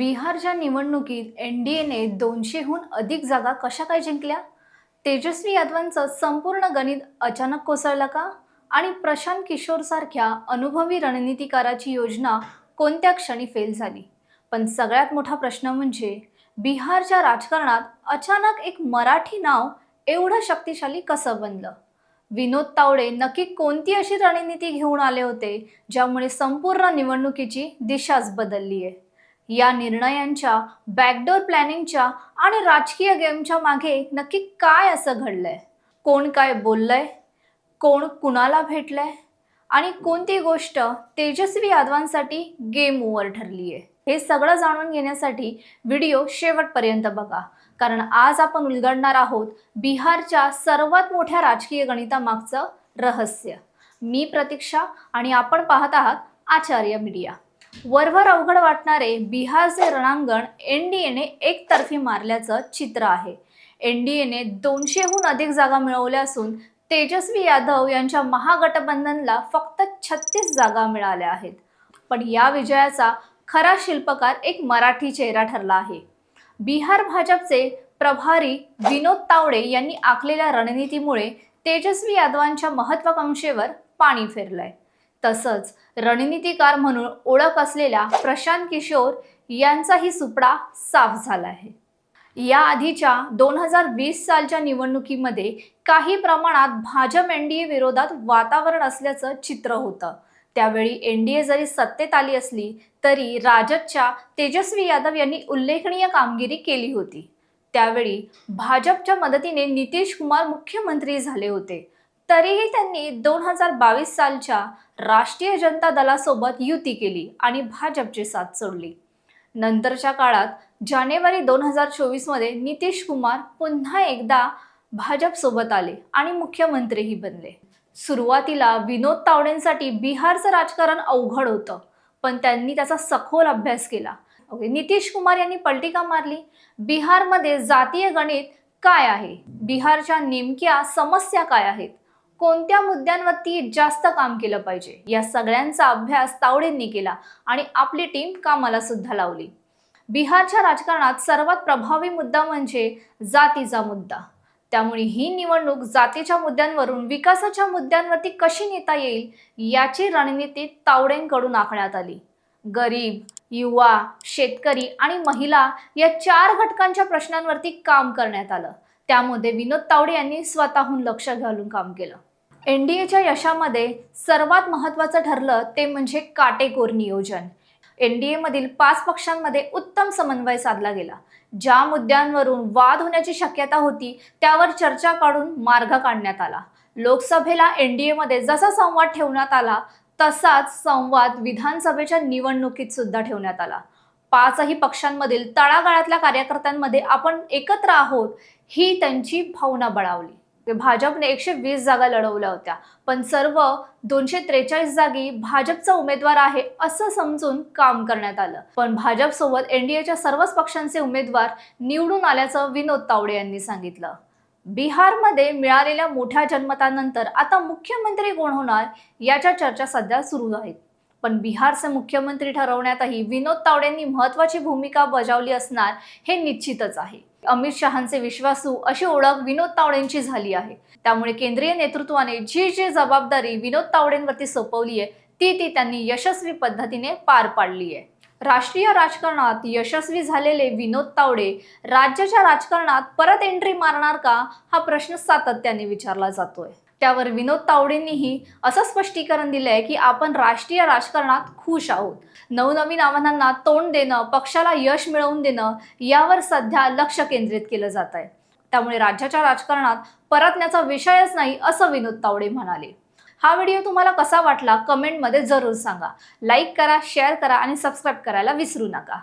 बिहारच्या निवडणुकीत N D एने दोनशेहून अधिक जागा कशा काय जिंकल्या? तेजस्वी यादवांचं संपूर्ण गणित अचानक कोसळलं का? आणि प्रशांत किशोरसारख्या अनुभवी रणनीतिकाराची योजना कोणत्या क्षणी फेल झाली? पण सगळ्यात मोठा प्रश्न म्हणजे बिहारच्या राजकारणात अचानक एक मराठी नाव एवढं शक्तिशाली कसं बनलं? विनोद तावडे नक्की कोणती अशी रणनीती घेऊन आले होते ज्यामुळे संपूर्ण निवडणुकीची दिशाच बदलली आहे या निर्णयांच्या बॅकडोर प्लॅनिंगच्या आणि राजकीय गेमच्या मागे नक्की काय असं घडलंय? कोण काय बोललंय? कोण कुणाला भेटलंय? आणि कोणती गोष्ट तेजस्वी यादवांसाठी गेम ओव्हर ठरली आहे हे सगळं जाणून घेण्यासाठी व्हिडिओ शेवटपर्यंत बघा. कारण आज आपण उलगडणार आहोत बिहारच्या सर्वात मोठ्या राजकीय गणितामागचं रहस्य. मी प्रतीक्षा आणि आपण पाहत आहात आचार्य मीडिया. वरवर अवघड वाटणारे बिहारचे रणांगण एन डी एने एकतर्फी मारल्याचं चित्र आहे. एन डी एने दोनशेहून अधिक जागा मिळवल्या असून तेजस्वी यादव यांच्या महागठबंधनला फक्त छत्तीस जागा मिळाल्या आहेत. पण या विजयाचा खरा शिल्पकार एक मराठी चेहरा ठरला आहे. बिहार भाजपचे प्रभारी विनोद तावडे यांनी आखलेल्या रणनीतीमुळे तेजस्वी यादवांच्या महत्वाकांक्षेवर पाणी फिरलंय. तसंच रणनीतिकार म्हणून ओळख असलेल्या प्रशांत किशोर यांचाही सुपडा साफ झाला आहे. या आधीच्या दोन हजार वीस सालच्या निवडणुकीमध्ये काही प्रमाणात भाजप एनडीए विरोधात वातावरण असल्याचं चित्र होतं. त्यावेळी एनडीए जरी सत्तेत आली असली तरी राजदच्या तेजस्वी यादव यांनी उल्लेखनीय कामगिरी केली होती. त्यावेळी भाजपच्या मदतीने नितीश कुमार मुख्यमंत्री झाले होते. तरीही त्यांनी दोन हजार बावीस सालच्या राष्ट्रीय जनता दलासोबत युती केली आणि भाजपची साथ सोडली. नंतरच्या काळात जानेवारी दोन हजार चोवीसमध्ये नितीश कुमार पुन्हा एकदा भाजपसोबत आले आणि मुख्यमंत्रीही बनले. सुरुवातीला विनोद तावडेंसाठी बिहारचं राजकारण अवघड होतं पण त्यांनी त्याचा सखोल अभ्यास केला. ओके नितीश कुमार यांनी पलटिका मारली. बिहारमध्ये जातीय गणित काय आहे? बिहारच्या नेमक्या समस्या काय आहेत? कोणत्या मुद्द्यांवरती जास्त काम केलं पाहिजे? या सगळ्यांचा अभ्यास तावडेंनी केला आणि आपली टीम कामाला सुद्धा लावली. बिहारच्या राजकारणात सर्वात प्रभावी मुद्दा म्हणजे जातीचा मुद्दा. त्यामुळे ही निवडणूक जातीच्या मुद्द्यांवरून विकासाच्या मुद्द्यांवरती कशी नेता येईल याची रणनीती तावडेंकडून आखण्यात आली. गरीब युवा शेतकरी आणि महिला या चार घटकांच्या प्रश्नांवरती काम करण्यात आलं. त्यामध्ये विनोद तावडे यांनी स्वतःहून लक्ष घालून काम केलं. एन डी एच्या यशामध्ये सर्वात महत्त्वाचं ठरलं ते म्हणजे काटेकोर नियोजन. एन डी एमधील पाच पक्षांमध्ये उत्तम समन्वय साधला गेला. ज्या मुद्द्यांवरून वाद होण्याची शक्यता होती त्यावर चर्चा काढून मार्ग काढण्यात आला. लोकसभेला एन डी एमध्ये जसा संवाद ठेवण्यात आला तसाच संवाद विधानसभेच्या निवडणुकीत सुद्धा ठेवण्यात आला. पाचही पक्षांमधील तळागाळातल्या कार्यकर्त्यांमध्ये आपण एकत्र आहोत ही त्यांची भावना बळावली. म्हणजे भाजपने एकशे वीस जागा लढवल्या होत्या. पण सर्व दोनशे त्रेचाळीस जागी भाजपचा उमेदवार आहे असं समजून काम करण्यात आलं. पण भाजप सोबत एनडीएच्या सर्वच पक्षांचे उमेदवार निवडून आल्याचं विनोद तावडे यांनी सांगितलं. बिहारमध्ये मिळालेल्या मोठ्या जनमतानंतर आता मुख्यमंत्री कोण होणार याच्या चर्चा सध्या सुरू आहेत. पण बिहारचे मुख्यमंत्री ठरवण्यातही विनोद तावडेंनी महत्वाची भूमिका बजावली असणार हे निश्चितच आहे. अमित शहांचे विश्वासू अशी ओळख विनोद तावडेंची झाली आहे. त्यामुळे केंद्रीय नेतृत्वाने जी जी जबाबदारी विनोद तावडेंवरती सोपवली आहे ती ती त्यांनी यशस्वी पद्धतीने पार पाडली आहे. राष्ट्रीय राजकारणात यशस्वी झालेले विनोद तावडे राज्याच्या राजकारणात परत एंट्री मारणार का हा प्रश्न सातत्याने विचारला जातोय. त्यावर विनोद तावडेंनीही असं स्पष्टीकरण दिलंय की आपण राष्ट्रीय राजकारणात खुश आहोत. नवनवीन आव्हानांना तोंड देणं पक्षाला यश मिळवून देणं यावर सध्या लक्ष केंद्रित केलं जात आहे. त्यामुळे राज्याच्या राजकारणात परतण्याचा विषयच नाही असं विनोद तावडे म्हणाले. हा व्हिडिओ तुम्हाला कसा वाटला कमेंटमध्ये जरूर सांगा. लाईक करा शेअर करा आणि सबस्क्राईब करायला विसरू नका.